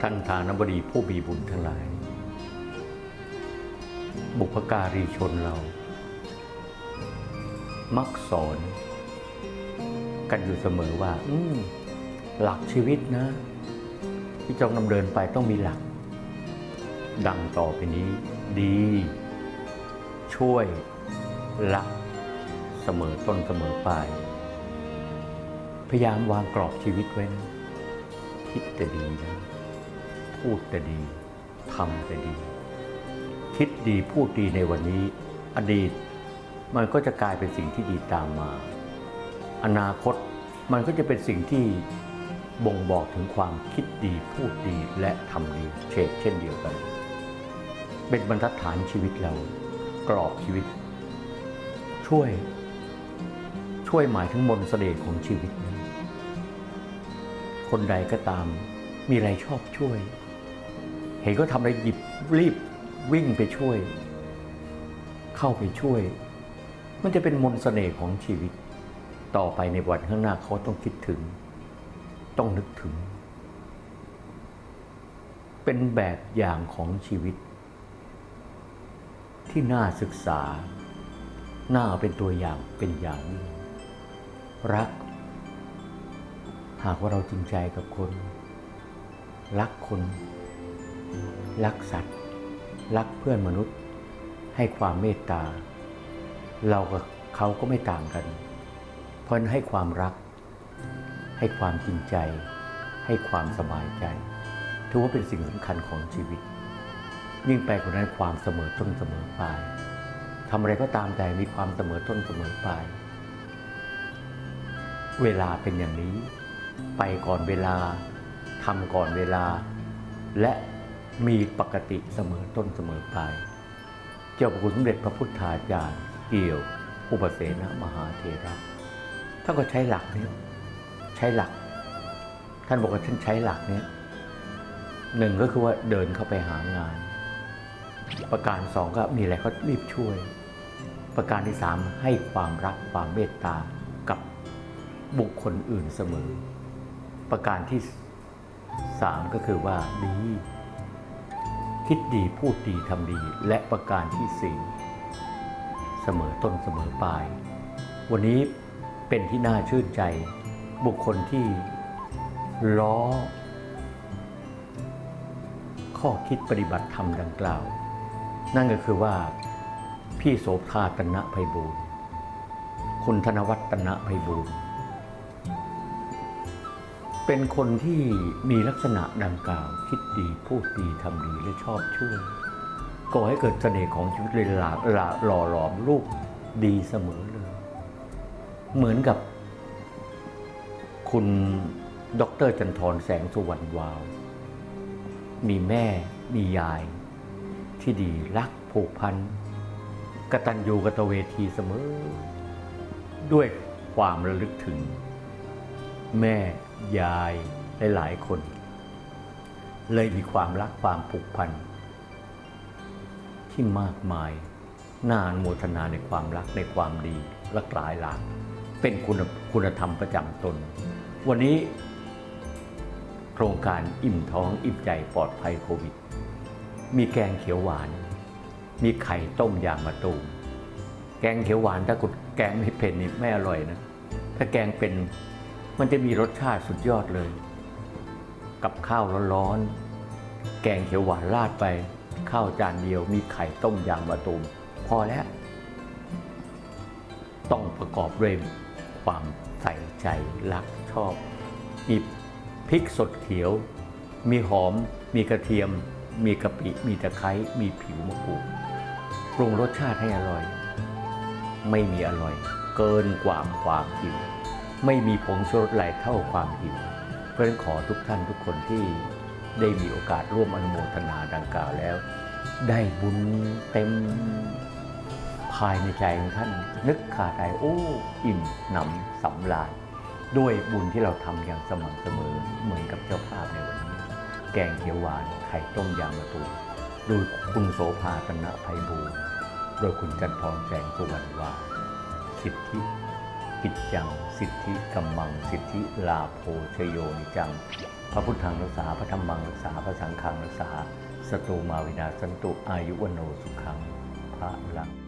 ท่านทานบดีผู้มีบุญทั้งหลาย บุพการีชนเรา มักสอนกันอยู่เสมอว่า อืหลักชีวิตนะ ที่จงดำเนินไปต้องมีหลัก ดังต่อไปนี้ ดี ช่วยรักเสมอต้นเสมอปลาย พยายามวางกรอบชีวิตไว้นะคิดแต่ดีนะ พูดแต่ดีทำแต่ดี คิดดีพูดดีในวันนี้ อดีตมันก็จะกลายเป็นสิ่งที่ดีตามมา อนาคตมันก็จะเป็นสิ่งที่บ่งบอกถึงความคิดดีพูดดีและทำดีเชกเช่นเดียวกัน เป็นบรรทัดฐานชีวิตเรา กรอบชีวิต ช่วย ช่วยหมายถึงมนต์เสน่ห์ของชีวิตนะคนใดก็ตามมีอะไรชอบช่วย เห็นก็ทำอะไรหยิบรีบวิ่งไปช่วย เข้าไปช่วย มันจะเป็นมนต์เสน่ห์ของชีวิต ต่อไปในวันข้างหน้าเขาต้องคิดถึง ต้องนึกถึง เป็นแบบอย่างของชีวิต ที่น่าศึกษา น่าเป็นตัวอย่างเป็นอย่างยิ่งรัก หากว่าเราจริงใจกับคน รักคน รักสัตว์ รักเพื่อนมนุษย์ ให้ความเมตตา เรากับเขาก็ไม่ต่างกัน เพราะนั้นให้ความรัก ให้ความจริงใจ ให้ความสบายใจ ถือว่าเป็นสิ่งสำคัญของชีวิต ยิ่งไปกว่านั้นความเสมอต้นเสมอปลายทำอะไรก็ตามแต่มีความเสมอต้นเสมอปลาย เวลาเป็นอย่างนี้ ไปก่อนเวลาทำก่อนเวลา และ มีปกติเสมอต้นเสมอปลาย เจ้าพระคุณสมเด็จพระพุทธาจารย์เกี่ยวอุปเสนมหาเทระท่านก็ใช้หลักนี้ใช้หลัก ท่านบอกว่าท่านใช้หลักนี้หนึ่งก็คือว่าเดินเข้าไปหางาน ประการสองก็มีอะไรก็รีบช่วย ประการที่สามให้ความรักความเมตตากับบุคคลอื่นเสมอ ประการที่สามก็คือว่าดี คิดดีพูดดีทำดี และประการที่สี่เสมอต้นเสมอปลาย วันนี้เป็นที่น่าชื่นใจ บุคคลที่ล้อ ข้อคิดปฏิบัติธรรมดังกล่าว นั่นก็คือว่าพี่โสภาตนะไพบูลย์คุณธนวัฒนะไพบูลย์ เป็นคนที่มีลักษณะดังกล่าว คิดดีพูดดีทำดีและชอบช่วยก่อให้เกิดเสน่ห์ของชีวิตเลยหลาหลาหล่อหลอมลูกดีเสมอเลย เหมือนกับ คุณดรจันทรแสงสุวรรณวาว มีแม่มียาย ที่ดีรักผูกพันกตัญญูกตเวทีเสมอ ด้วยความระลึกถึง แม่ยายหลายๆคน เลยมีความรักความผูกพัน ที่มากมายน่าอนุโมทนาในความรักในความดีลากหลายหลากเป็นคุณคุณธรรมประจำตน วันนี้โครงการอิ่มท้องอิ่มใจปลอดภัยโควิด มีแกงเขียวหวาน มีไข่ต้มยางมะตูมแกงเขียวหวานถ้าคุณแกงไม่เป็นนี่ไม่อร่อยนะ ถ้าแกงเป็น มันจะมีรสชาติสุดยอดเลย กับข้าวร้อนๆ แกงเขียวหวานราดไป ข้าวจานเดียวมีไข่ต้มยางมะตูมพอแล้ว ต้องประกอบด้วยความใส่ใจรักชอบมีพริกสดเขียว มีหอม มีกระเทียม มีกะปิ มีตะไคร้ มีผิวมะกรูดปรุงรสชาติให้อร่อย ไม่มีอร่อย เกินกว่าความหิว ไม่มีผงชูรสไหลเท่าความหิว เพราะฉะนั้นขอทุกท่านทุกคนที่ได้มีโอกาสร่วมอนุโมทนาดังกล่าวแล้ว ได้บุญเต็มภายในใจของท่าน นึกขาดใจโอ้ อิ่มหนำสำราญด้วยบุญที่เราทำอย่างสม่ำเสมอเหมือนกับเจ้าภาพในวันนี้ แกงเขียวหวานไข่ต้มยางมะตูมโดยคุณโสภาตนะไพบูลย์โดยคุณจันทร์แสงสุวรรณวาสิทธิ กิจจัง สิทธิกำมัง สิทธิลาโพชโยนิจัง พระพุทธังรักษา พระธรรมังรักษา พระสังฆังรักษา สตูมาวินาสันตุอายุวโนสุขังพระลัง